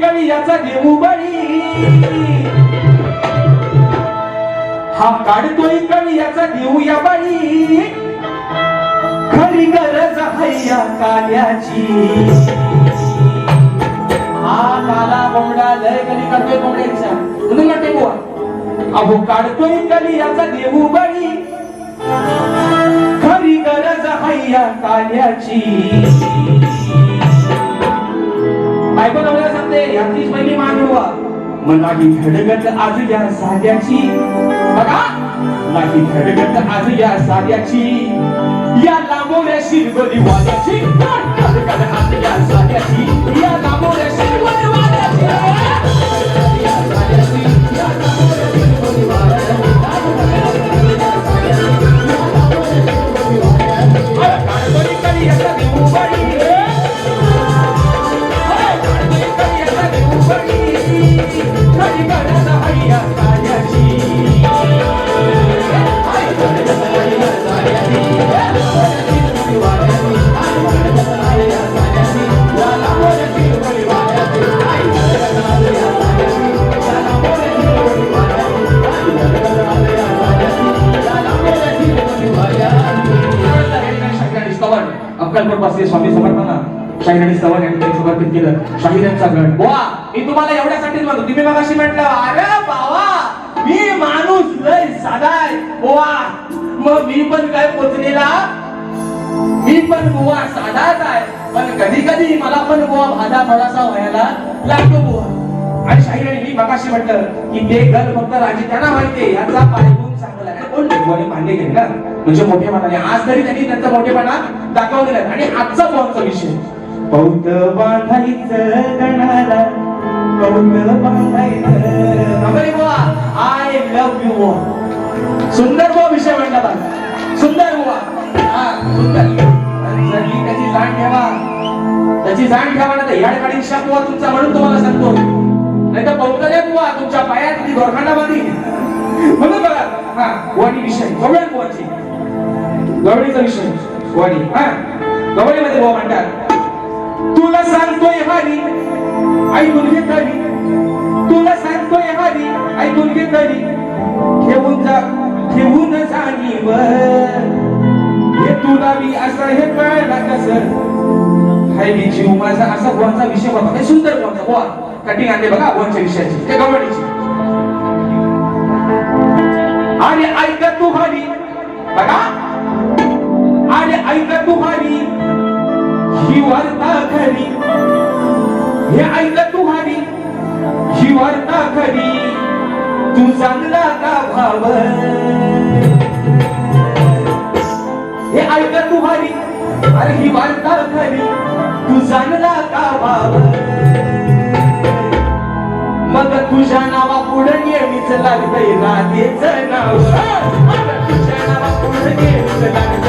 कळी याचा देऊ बळी. हा काढतोय कवी याचा देऊ या बळी. खरी गरज आहे या काल्याची. हा काला कोंबडा लय कधी करतोय कोंबड्याच्या म्हणून ना बुवा अहो काढतोय कवी याचा देऊ बळी. खरी गरज आहे या काल्याची. बायको नवऱ्याला सांगते ह्याचीच पहिली मान मिळवा मग नाही धडगत आज या साध्याची. बघा नाही धडगत आज या साध्याची. या लांबवल्या शिरगोली वाल्याची. धडगत आज या साध्याची. अक्कलकोट स्वामी समर्थांना. शाहीर आणि चव्हाण यांनी समर्पित केलं. शाहिरांचा गण. वा मी तुम्हाला एवढ्यासाठीच म्हणतो. तुम्ही मगाशी म्हटलं अरे बाबा मी माणूस लय साधाय. आहे मग मी पण काय पोचलेला? मी पण बुवा साधाच आहे. पण कधी कधी मला पण बुवा भादा थोडासा व्हायला लागतो बुवा. आणि शाहिराने मी मगाशी म्हटलं की ते घर फक्त राजे त्यांना माहितीये याचा पायगुण चांगला आहे कोण भगवाने मान्य केले ना म्हणजे मोठेपणाने आज तरी त्यांनी त्यांचा मोठेपणा दाखवलेला आणि आजचा बुवांचा विषय. पौत बांधायचं गणाला पौत बांधायचं अमरे बुवा आय लव्ह यू सुंदर बुवा विषय म्हणला बघा सुंदर बुवा हा सुंदर. त्याची जाण ठेवा. त्याची जाण ठेवा ना तर काढीन शाप बुवा तुमचा म्हणून तुम्हाला सांगतो. नाही तर पौतले बुवा तुमच्या पायात ती गोरखंडामध्ये म्हणून बघा हा वाणी विषय. गवळण बुवाची. गवळीचा विषय. वाणी. हा गवळीमध्ये बुवा म्हणतात तुला सांगतोय हारी ऐकून घे तरी. तुला सांगतोय हारी ऐकून घे तरी. ठेवून जा ठेवून जाणीव हे तुला मी असं हे कळला कसं? हाय मी जीव माझा असा कोणचा विषय होता काय सुंदर बुवांचा बुवा. कटिंग आणते बघा बुवांच्या विषयाची. ते गवडीची आणि ऐक तू हरी बघा. आणि ऐक तू हरी ही वार्ता खरी हे ऐक तू हरी ही वार्ता खरी तू चांगला का भाव? हे ऐक तू हरी अरे ही वार्ता खरी तू चांगला का भाव? लागतंय राधेच नाव. मग पुढे नेहमीच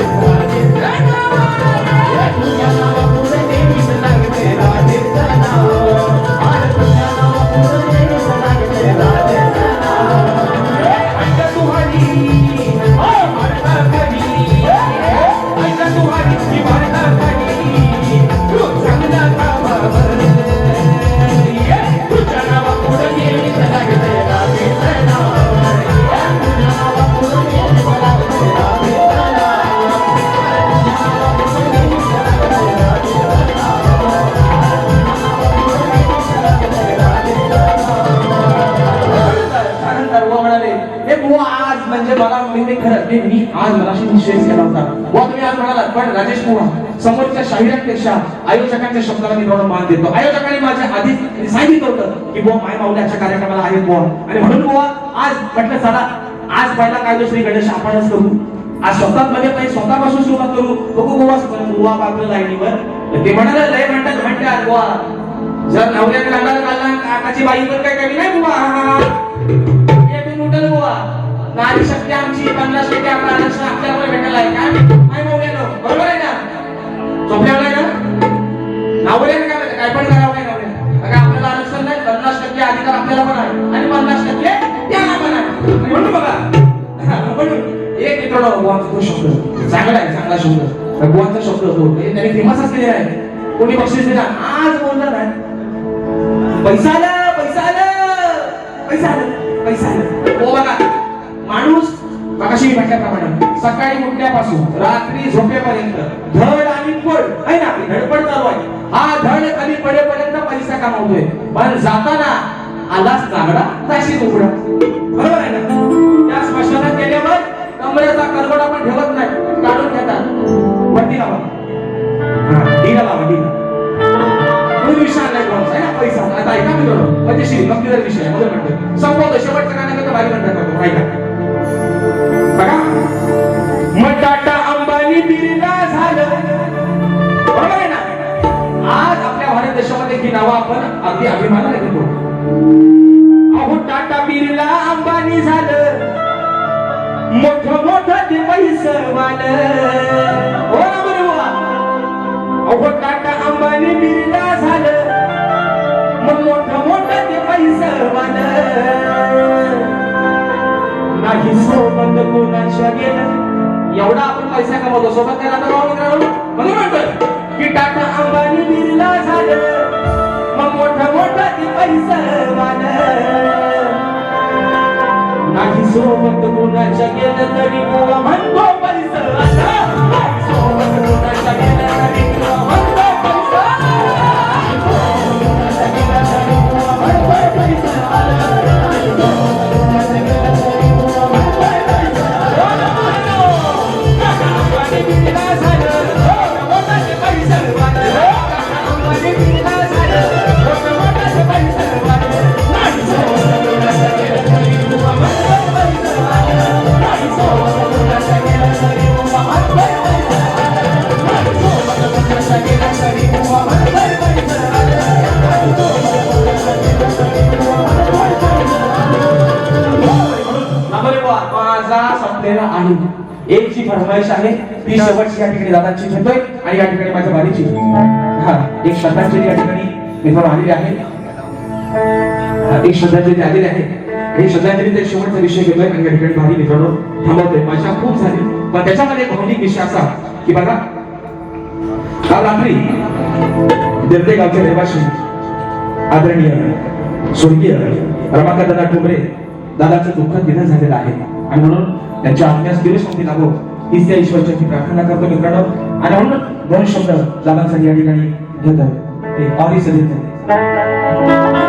आज केला होता. बुवा तुम्ही आज म्हणालात पण राजेश बुवा समोरच्या शाहिरांपेक्षा आयोजकांच्या शब्दाला मी थोडा मान देतो. आयोजकांनी माझ्या आधीच सांगितलं होतं की बुवा माय माऊल्याच्या कार्यक्रमाला आहेत बुवा. आणि म्हणून बुवा आज म्हटलं चला आज पहिला कायदो श्री गणेश आपणच करू. आज स्वतः मध्ये काही स्वतःपासून सुरुवात करू. बघू बुवा बुवा बापलं लाईनीवर. ते म्हणाले लय म्हणतात म्हणतात बुवा जर नवऱ्याने लग्नाला घालला काकाची बाई पण काही कमी नाही बुवा. हा, हा. बुवा. नारी शक्ती आमची पन्नास टक्के आपला आरक्षण आपल्यामुळे भेटायला आहे काय? काय बोललेलो बरोबर आहे ना झोपल्यावर आहे ना? नवऱ्याने काय काय पण करावं काय नवऱ्याने बघा आपल्याला आरक्षण नाही पन्नास टक्के अधिकार आपल्याला पण आहे. आणि पन्नास टक्के त्याला पण आहे. म्हणून बघा. म्हणून. एक मित्रांनो बुवांचा तो शब्द. चांगला आहे चांगला शब्द. भगवानचा शब्द होतो हे त्याने फेमस असलेला आहे. कोणी बक्षीस दिला? म्हटल्याप्रमाणे सकाळी उठल्यापासून रात्री झोपेपर्यंत धड आणि पड आहे ना? आपली धडपड चालू आहे. हा धड खाली पडेपर्यंत पैसा कमावतोय. पण जाताना आलाच नागडा ताशी उघडा. बरोबर आहे ना? त्या स्मशानात गेल्यावर कमरेचा करवड आपण ठेवत नाही. काढून घेतात. वटी लावा हा, डीला लावा डीला विषय आणलाय कोणचा आहे ना पैसा. आता ऐका मी थोडं मजेशीर गंभीर विषय आहे. म्हणतो संपवतो. शेवटचं गाणं भारी म्हणतात ऐका. ही नावं आपण अगदी अभिमानाने घेतो अहो टाटा बिरला अंबानी झालं. मोठ मोठ ते पैसवाल हो ना बरं अहो टाटा अंबानी बिरला झालं. मग मोठ मोठ ते पैसवाल नाही सोबत कोणाच्या गेलं. एवढा आपण पैसा कमवतो. सोबत त्याला तर म्हणून म्हणतोय? की टाटा अंबानी बिरला झालं. मग मोठं मोठं ते नाही सोबत कोणाच्या गेलं तरी बुवा म्हणतो पैसा फरमाईश आहे. ती शेवटची या ठिकाणी दादांची घेतोय आणि या ठिकाणी माझ्या बारीची हा एक श्रद्धांजली या ठिकाणी मित्रांनो आलेली आहे. एक श्रद्धांजली आलेली आहे. आणि श्रद्धांजली ते शेवटचा विषय घेतोय आणि या ठिकाणी भारी मित्रांनो थांबवतोय. माझ्या खूप झाली. पण त्याच्यामध्ये एक भावनिक विषय असा की बघा काल रात्री दिर्दे गावचे रहिवाशी आदरणीय स्वर्गीय रमाकांत दादा ठोंबरे दादाचं दुःखद निधन झालेलं आहे. आणि म्हणून त्यांच्या आत्म्यास दिवसमुक्ती लागो हीच त्या ईश्वरची प्रार्थना करतो मित्रांनो. आणि म्हणून दोन शब्द दादांसाठी या ठिकाणी घेत आहे ते देत आहे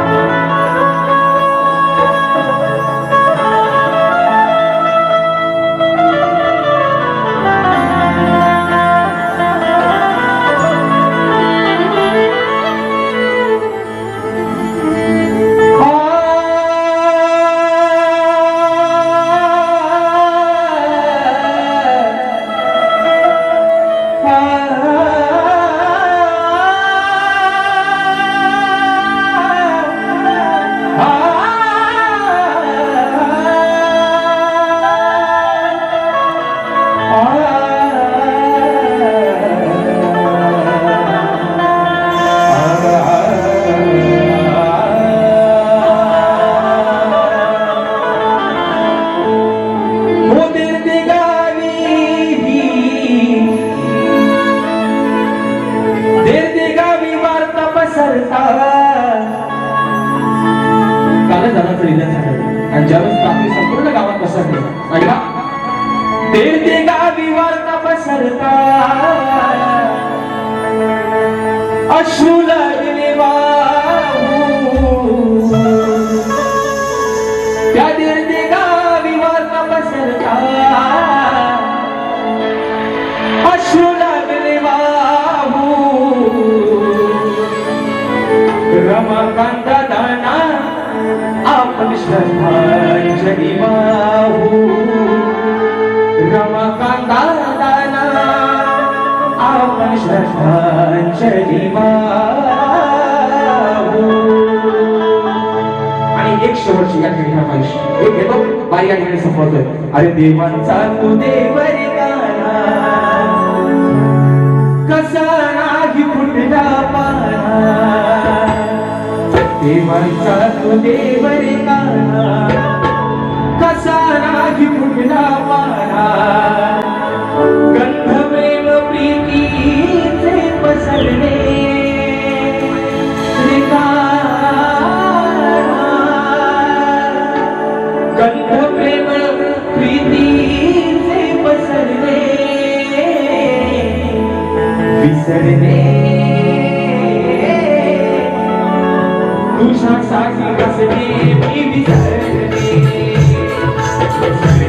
कालच दादाचं निधन झालं. आणि ज्यावेळेस संपूर्ण गावात पसरली. ऐका दिर्दे गावी वार्ता पसरता. अश्रू लागले श्रद्धांजली वाहू रमाकांत दाना आपण श्रद्धांजली आणि एक शेवटची या ठिकाणी पाहिजे एक घेतो बाई या ठिकाणी संपवतोय अरे देवांचा तू देवरी कसा नाही फुटला पाना देवांचा तू देवरी सारा घेऊना वारा? गंधमेव प्रीतीचे पसरणे गंधप्रेम प्रीतीचे पसरणे विसरणे तुझ्यासाठी बसणे मी विसरणे विसरले तुझ्यासाठी